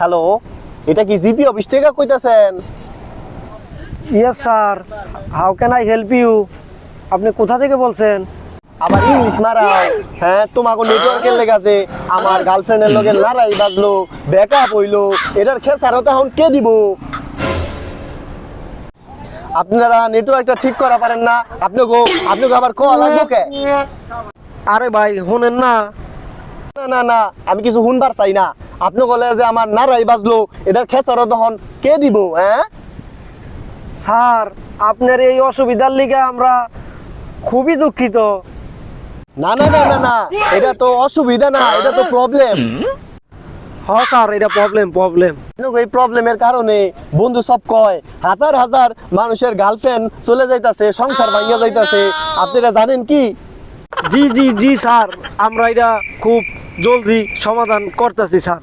Hello এটা কি GP office থেকে কইতাছেন? Yes sir how can I help you আপনি কোথা থেকে বলছেন? আবার ইংলিশ মারাও হ্যাঁ তোমাকে নেটওয়ার্কের লেগাছে আমার গার্লফ্রেন্ডের লগে লড়াই বাজলো ব্যাকআপ হইল। এটার খেসারত এখন কে দিব? আপনারা নেটওয়ার্কটা ঠিক করা পারেন না। আপনি গো আপনি গো আবার কল লাগবো কে? আরে ভাই শুনেন না। না না না আমি কিছু শুনবার চাই না। আপনি বলে যে আমার নারাই বাজলো এটার খেসারত তখন কে দিব হ্যাঁ? স্যার আপনার এই অসুবিধার লিগে আমরা খুবই দুঃখিত। না না না না না এটা তো অসুবিধা না এটা তো প্রবলেম হ স্যার এটা প্রবলেম প্রবলেম এই প্রবলেমের কারণে বন্ধু সব কয় হাজার হাজার মানুষের গার্লফ্রেন্ড চলে যাইতাছে সংসার ভাঙিয়া যাইতাছে। আপনারা জানেন কি? জি জি জি স্যার আমরা এটা খুব জলদি সমাধান করতেছি স্যার।